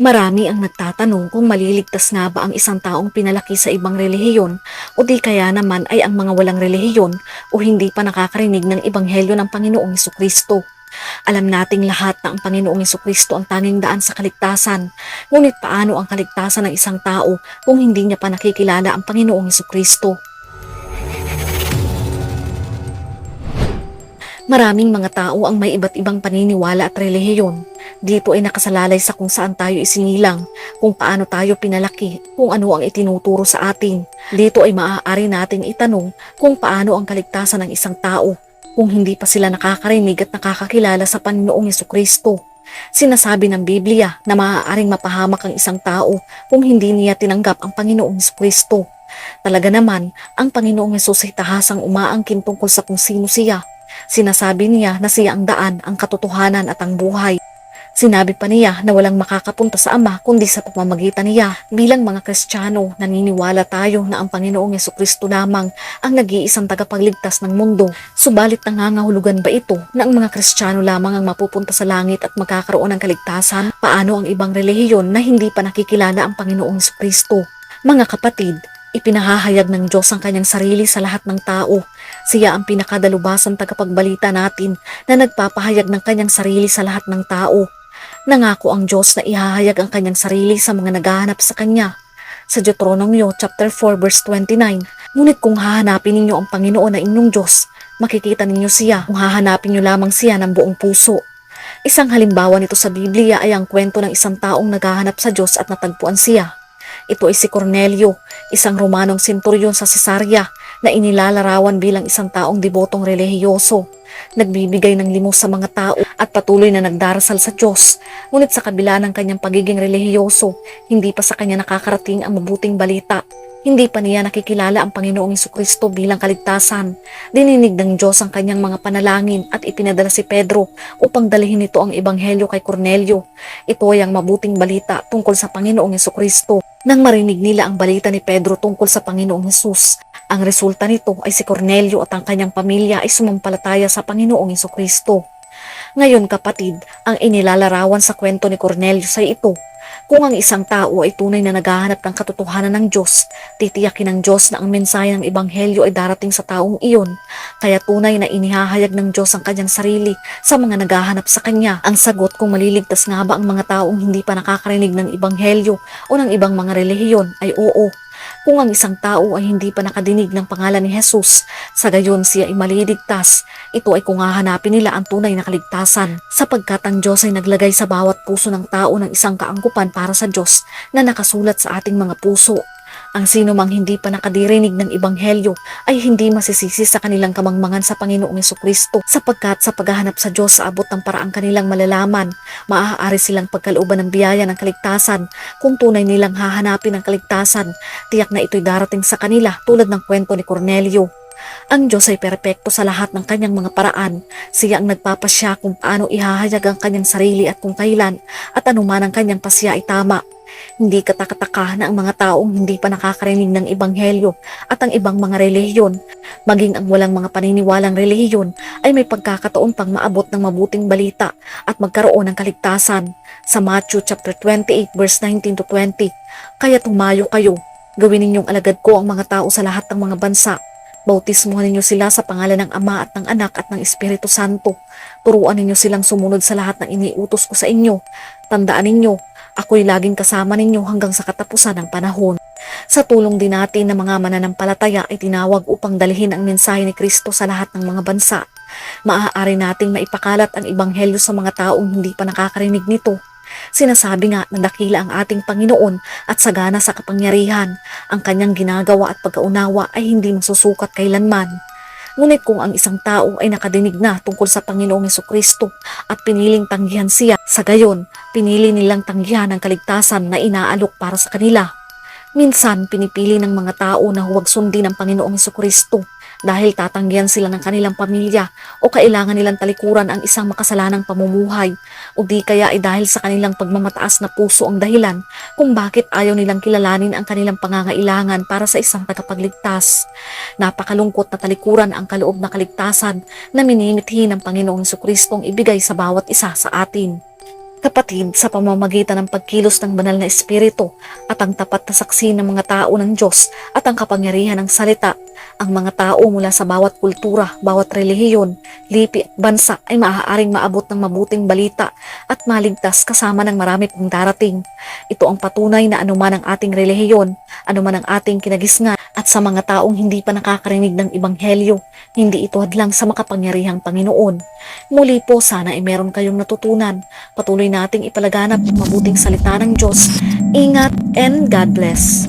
Marami ang nagtatanong kung maliligtas nga ba ang isang taong pinalaki sa ibang relihiyon o di kaya naman ay ang mga walang relihiyon o hindi pa nakakarinig ng ebanghelyo ng Panginoong Kristo. Alam nating lahat na ang Panginoong Kristo ang tanging daan sa kaligtasan. Ngunit paano ang kaligtasan ng isang tao kung hindi niya pa nakikilala ang Panginoong Kristo? Maraming mga tao ang may iba't ibang paniniwala at relihiyon. Dito ay nakasalalay sa kung saan tayo isinilang, kung paano tayo pinalaki, kung ano ang itinuturo sa atin. Dito ay maaari nating itanong kung paano ang kaligtasan ng isang tao kung hindi pa sila nakakarinig at nakakakilala sa Panginoong Kristo. Sinasabi ng Biblia na maaaring mapahamak ang isang tao kung hindi niya tinanggap ang Panginoong Kristo. Talaga naman, ang Panginoong Yesus ay tahasang umaangkin tungkol sa kung sino siya Sinasabi niya na siya ang daan, ang katotohanan at ang buhay. Sinabi pa niya na walang makakapunta sa Ama kundi sa pamamagitan niya. Bilang mga Kristiyano, naniniwala tayo na ang Panginoong Yeso Kristo lamang ang nag-iisang tagapagligtas ng mundo. Subalit nangangahulugan ba ito na ang mga Kristiyano lamang ang mapupunta sa langit at magkakaroon ng kaligtasan? Paano ang ibang relihiyon na hindi pa nakikilala ang Panginoong Yeso Kristo? Mga kapatid, Ipinahahayag ng Diyos ang kanyang sarili sa lahat ng tao. Siya ang pinakadalubasang tagapagbalita natin na nagpapahayag ng kanyang sarili sa lahat ng tao. Nangako ang Diyos na ihahayag ang kanyang sarili sa mga naghahanap sa kanya. Sa Deuteronomio chapter 4 verse 29, Ngunit kung hahanapin ninyo ang Panginoon na inyong Diyos, makikita ninyo siya kung hahanapin niyo lamang siya ng buong puso. Isang halimbawa nito sa Biblia ay ang kwento ng isang taong naghahanap sa Diyos at natagpuan siya. Ito ay si Cornelio, isang Romanong senturyon sa Cesarea na inilalarawan bilang isang taong debotong relihiyoso. Nagbibigay ng limos sa mga tao at patuloy na nagdarasal sa Diyos. Ngunit sa kabila ng kanyang pagiging relihiyoso, hindi pa sa kanya nakakarating ang mabuting balita hindi pa niya nakikilala ang Panginoong Kristo bilang kaligtasan. Dininig ng Diyos ang kanyang mga panalangin at ipinadala si Pedro upang dalhin nito ang ebanghelyo kay Cornelio. Ito ay ang mabuting balita tungkol sa Panginoong Kristo. Nang marinig nila ang balita ni Pedro tungkol sa Panginoong Hesus, ang resulta nito ay si Cornelio at ang kanyang pamilya ay sumampalataya sa Panginoong Kristo. Ngayon kapatid, ang inilalarawan sa kwento ni Cornelio ay ito kung ang isang tao ay tunay na naghahanap ng katotohanan ng Diyos, titiyakin ng Diyos na ang mensahe ng Ebanghelyo ay darating sa taong iyon. Kaya tunay na inihahayag ng Diyos ang kanyang sarili sa mga naghahanap sa Kanya. Ang sagot kung maliligtas nga ba ang mga taong hindi pa nakakarinig ng Ebanghelyo o ng ibang mga relihiyon ay oo. Kung ang isang tao ay hindi pa nakadinig ng pangalan ni Jesus, sa gayon siya ay maliligtas. Ito ay kung hahanapin nila ang tunay na kaligtasan, sapagkat ang Diyos ay naglagay sa bawat puso ng tao ng isang kaangkupan para sa Diyos na nakasulat sa ating mga puso. Ang sino mang hindi pa nakadirinig ng Ebanghelyo ay hindi masisisi sa kanilang kamangmangan sa Panginoong Kristo sapagkat sa paghahanap sa Diyos sa abot ng paraang kanilang malalaman, maaari silang pagkalooban ng biyaya ng kaligtasan kung tunay nilang hahanapin ang kaligtasan. Tiyak na ito'y darating sa kanila tulad ng kwento ni Cornelio. Ang Diyos ay perpekto sa lahat ng kanyang mga paraan. Siya ang nagpapasya kung paano ihahayag ang kanyang sarili at kung kailan at anuman ang kanyang pasya ay tama. Hindi katakataka na ang mga taong hindi pa nakakarinig ng ebanghelyo at ang ibang mga relihiyon, maging ang walang mga paniniwalang relihiyon ay may pagkakataon pang maabot ng mabuting balita at magkaroon ng kaligtasan. Sa Matthew chapter 28 verse 19 to 20, Kaya tumayo kayo, gawin ninyong alagad ko ang mga tao sa lahat ng mga bansa Bautismuhan ninyo sila sa pangalan ng Ama at ng Anak at ng Espiritu Santo. Turuan ninyo silang sumunod sa lahat ng iniutos ko sa inyo. Tandaan ninyo, ako'y laging kasama ninyo hanggang sa katapusan ng panahon. Sa tulong din natin ng mga mananampalataya ay tinawag upang dalhin ang mensahe ni Kristo sa lahat ng mga bansa. Maaari nating maipakalat ang ebanghelyo sa mga taong hindi pa nakakarinig nito Sinasabi nga na dakila ang ating Panginoon at sagana sa kapangyarihan. Ang kanyang ginagawa at pagkaunawa ay hindi masusukat kailanman. Ngunit kung ang isang tao ay nakadinig na tungkol sa Panginoong Kristo at piniling tanggihan siya, sa gayon, pinili nilang tanggihan ang kaligtasan na inaalok para sa kanila. Minsan, pinipili ng mga tao na huwag sundin ang Panginoong Kristo dahil tatanggihan sila ng kanilang pamilya o kailangan nilang talikuran ang isang makasalanang pamumuhay o di kaya ay dahil sa kanilang pagmamataas na puso ang dahilan kung bakit ayaw nilang kilalanin ang kanilang pangangailangan para sa isang tagapagligtas. Napakalungkot na talikuran ang kaloob na kaligtasan na minimithi ng Panginoong Kristong ibigay sa bawat isa sa atin. Kapatid, sa pamamagitan ng pagkilos ng banal na espiritu at ang tapat na saksi ng mga tao ng Diyos at ang kapangyarihan ng salita, ang mga tao mula sa bawat kultura, bawat relihiyon, lipi at bansa ay maaaring maabot ng mabuting balita at maligtas kasama ng marami pang darating. Ito ang patunay na anuman ang ating relihiyon, anuman ang ating kinagisnan at sa mga taong hindi pa nakakarinig ng ibanghelyo, hindi ito hadlang sa makapangyarihang Panginoon. Muli po sana ay meron kayong natutunan. Patuloy nating ipalaganap ang mabuting salita ng Diyos. Ingat and God bless.